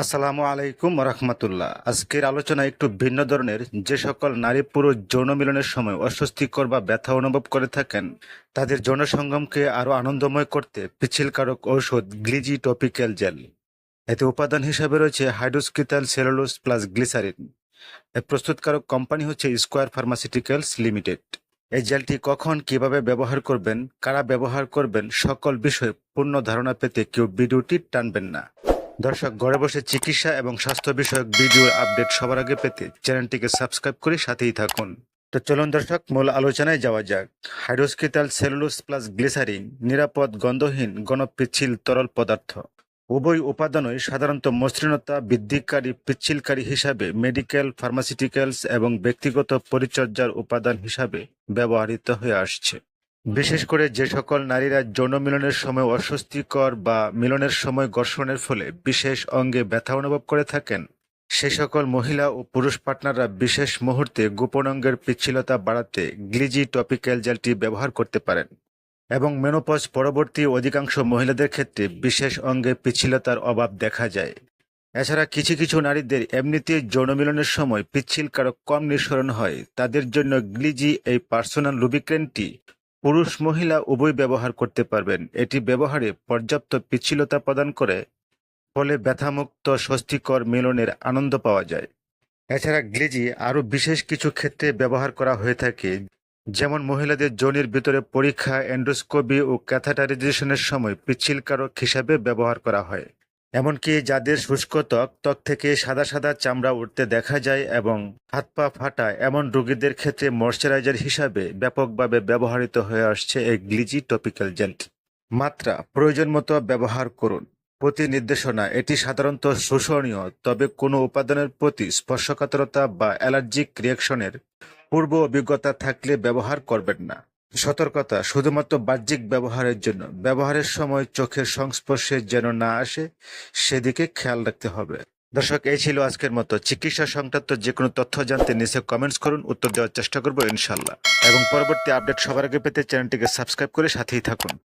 আসসালামু আলাইকুম রহমতুল্লাহ। আজকের আলোচনা একটু ভিন্ন ধরনের। যে সকল নারী পুরুষ যৌন মিলনের সময় অস্বস্তিকর বা ব্যথা অনুভব করে থাকেন, তাদের যৌন সঙ্গমকে আরও আনন্দময় করতে পিছিলকারক ঔষধ গ্লিজি টপিক্যাল জেল। এতে উপাদান হিসাবে রয়েছে হাইড্রোস্কিতাল সেলুলোস প্লাস গ্লিসারিন। এর প্রস্তুতকারক কোম্পানি হচ্ছে স্কোয়ার ফার্মাসিউটিক্যালস লিমিটেড। এই জেলটি কখন কীভাবে ব্যবহার করবেন, কারা ব্যবহার করবেন, সকল বিষয়ে পূর্ণ ধারণা পেতে কেউ ভিডিওটি টানবেন না। দর্শক, ঘরে বসে চিকিৎসা এবং স্বাস্থ্য বিষয়ক ভিডিওর আপডেট সবার আগে পেতে চ্যানেলটিকে সাবস্ক্রাইব করে সাথেই থাকুন। তো চলুন দর্শক, মূল আলোচনায় যাওয়া যাক। হাইড্রোস্কিটাল সেলুলোস প্লাস গ্লিসারিন নিরাপদ, গন্ধহীন গণপিচ্ছিল তরল পদার্থ। উভয় উপাদানই সাধারণত মসৃণতা বৃদ্ধিকারী, পিচ্ছিলকারী হিসাবে মেডিকেল, ফার্মাসিউটিক্যালস এবং ব্যক্তিগত পরিচর্যার উপাদান হিসাবে ব্যবহৃত হয়ে আসছে। বিশেষ করে যে সকল নারীরা যৌন মিলনের সময় অস্বস্তিকর বা মিলনের সময় ঘর্ষণের ফলে বিশেষ অঙ্গে ব্যথা অনুভব করে থাকেন, সে সকল মহিলা ও পুরুষ পার্টনাররা বিশেষ মুহূর্তে গোপন অঙ্গের পিচ্ছিলতা বাড়াতে গ্লিজি টপিক্যাল জেলটি ব্যবহার করতে পারেন এবং মেনোপজ পরবর্তী অধিকাংশ মহিলাদের ক্ষেত্রে বিশেষ অঙ্গে পিচ্ছিলতার অভাব দেখা যায়। এছাড়া কিছু কিছু নারীদের এমনিতেই যৌন মিলনের সময় পিচ্ছিল কারক কম নিঃসরণ হয়, তাদের জন্য গ্লিজি এই পার্সোনাল লুবিক্রেন্টটি পুরুষ মহিলা উভয় ব্যবহার করতে পারবেন। এটি ব্যবহারে পর্যাপ্ত পিচ্ছিলতা প্রদান করে, ফলে ব্যথামুক্ত স্বস্তিকর মিলনের আনন্দ পাওয়া যায়। এছাড়া গ্লেজি আরও বিশেষ কিছু ক্ষেত্রে ব্যবহার করা হয়ে থাকে, যেমন মহিলাদের যৌনের ভিতরে পরীক্ষা, এন্ডোস্কোপি ও ক্যাথাটারাইজেশনের সময় পিচ্ছিলকারক হিসাবে ব্যবহার করা হয়। এমনকি যাদের শুষ্ক ত্বক ত্বক থেকে সাদা সাদা চামড়া উঠতে দেখা যায় এবং হাত পা ফাটা, এমন রোগীদের ক্ষেত্রে ময়শ্চারাইজার হিসাবে ব্যাপকভাবে ব্যবহৃত হয়ে আসছে এই গ্লিজি টপিক্যাল জেল মাত্রা, প্রয়োজন মতো ব্যবহার করুন। প্রতি নির্দেশনা, এটি সাধারণত শোষণীয়, তবে কোনো উপাদানের প্রতি স্পর্শকাতরতা বা অ্যালার্জিক রিয়াকশনের পূর্ব অভিজ্ঞতা থাকলে ব্যবহার করবেন না। সতর্কতা শুধুমাত্র বাহ্যিক ব্যবহারের জন্য। ব্যবহারের সময় চোখের সংস্পর্শে যেন না আসে, সেদিকে খেয়াল রাখতে হবে। দর্শক, এই ছিল আজকের মতো চিকিৎসা সংক্রান্ত যে কোনো তথ্য জানতে নিচে কমেন্টস করুন, উত্তর দেওয়ার চেষ্টা করব ইনশাল্লাহ এবং পরবর্তী আপডেট সবার আগে পেতে চ্যানেলটিকে সাবস্ক্রাইব করে সাথেই থাকুন।